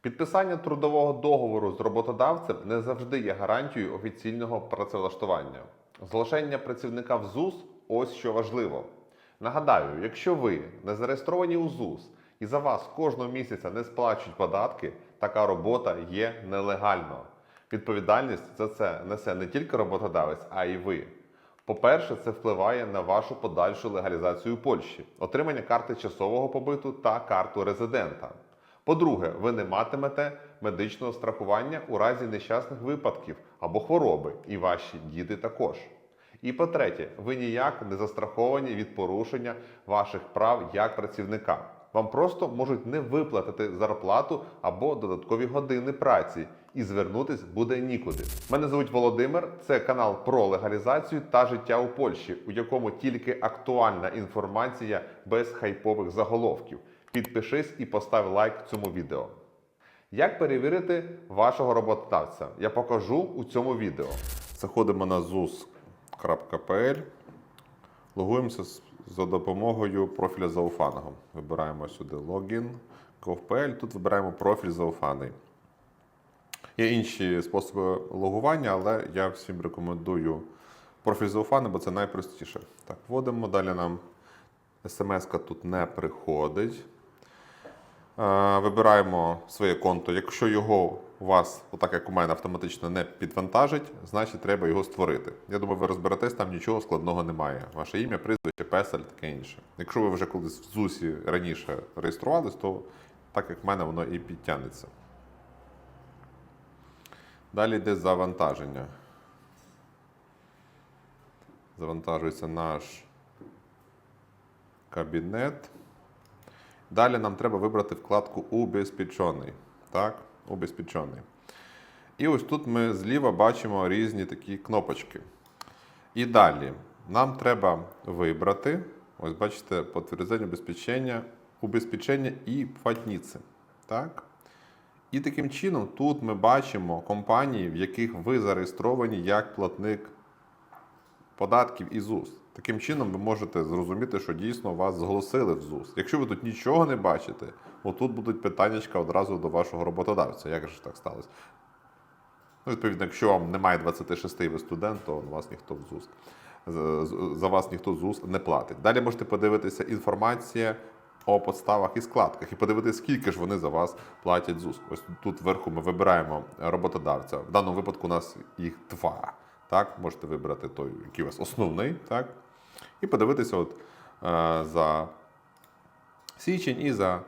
Підписання трудового договору з роботодавцем не завжди є гарантією офіційного працевлаштування. Злошення працівника в ЗУС ось що важливо. Нагадаю, якщо ви не зареєстровані у ЗУС і за вас кожного місяця не сплачують податки, така робота є нелегальною. Відповідальність за це несе не тільки роботодавець, а й ви. По-перше, це впливає на вашу подальшу легалізацію в Польщі, отримання карти часового побиту та карту резидента. По-друге, ви не матимете медичного страхування у разі нещасних випадків або хвороби, і ваші діти також. І по-третє, ви ніяк не застраховані від порушення ваших прав як працівника. Вам просто можуть не виплатити зарплату або додаткові години праці, і звернутись буде нікуди. Мене звуть Володимир. Це канал про легалізацію та життя у Польщі, у якому тільки актуальна інформація без хайпових заголовків. Підпишись і постав лайк цьому відео. Як перевірити вашого роботодавця? Я покажу у цьому відео. Заходимо на zus.pl, логуємося за допомогою профіля зауфаного. Вибираємо сюди логін, gov.pl, тут вибираємо профіль зауфаний. Є інші способи логування, але я всім рекомендую профіль бо це найпростіше. Так, вводимо, далі нам смс-ка тут не приходить. Е, Вибираємо своє конто. Якщо його у вас, отак як у мене, автоматично не підвантажить, значить треба його створити. Я думаю, ви розберетесь, там нічого складного немає. Ваше ім'я, прізвище, песель, таке інше. Якщо ви вже колись в ЗУСі раніше реєструвались, то так як в мене воно і підтягнеться. Далі йде завантаження. Завантажується наш кабінет. Далі нам треба вибрати вкладку Убезпечений. Так, Убезпечений. І ось тут ми зліва бачимо різні такі кнопочки. І далі нам треба вибрати, ось бачите, підтвердження обезпечення, убезпечення і платниці. Так? І таким чином тут ми бачимо компанії, в яких ви зареєстровані як платник податків і ЗУС. Таким чином ви можете зрозуміти, що дійсно вас зголосили в ЗУС. Якщо ви тут нічого не бачите, отут будуть питаннячка одразу до вашого роботодавця. Як же так сталося? Ну, відповідно, якщо вам немає 26 і ви студент, то вас ніхто в ЗУС. За вас ніхто ЗУС не платить. Далі можете подивитися інформація о подставах і складках і подивитися, скільки ж вони за вас платять ЗУС. Ось тут вверху ми вибираємо роботодавця. В даному випадку у нас їх два. Так, можете вибрати той, який у вас основний, так? І подивитися, от, е, за січень і за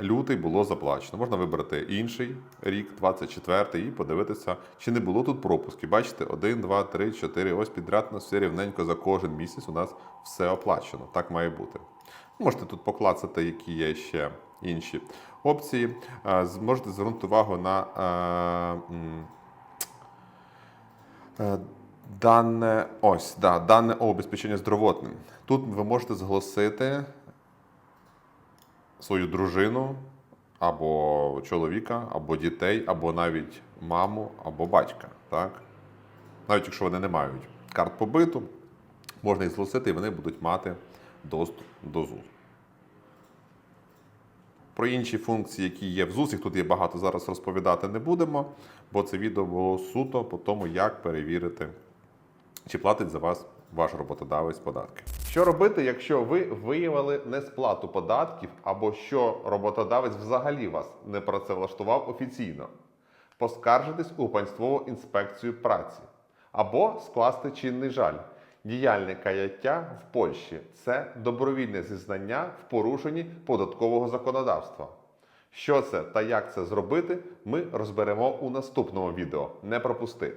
лютий було заплачено. Можна вибрати інший рік, 24-й, і подивитися, чи не було тут пропусків. Бачите, 1, 2, 3, 4. Ось підряд на все рівненько за кожен місяць у нас все оплачено. Так має бути. Можете тут поклацати, які є ще інші опції. Е, Можете звернути увагу на е, Е, Дане ось, да, дане обезпечення здоровотним. Тут ви можете зголосити свою дружину, або чоловіка, або дітей, або навіть маму, або батька. Так? Навіть якщо вони не мають карт побиту, можна їх зголосити, і вони будуть мати доступ до ЗУС. Про інші функції, які є в ЗУС, їх тут є багато, зараз розповідати не будемо, бо це відео було суто по тому, як перевірити, чи платить за вас ваш роботодавець податки. Що робити, якщо ви виявили несплату податків, або що роботодавець взагалі вас не працевлаштував офіційно? Поскаржитись у панськову інспекцію праці або скласти чинний жаль. Діяльне каяття в Польщі це добровільне зізнання в порушенні податкового законодавства. Що це та як це зробити, ми розберемо у наступному відео. Не пропусти!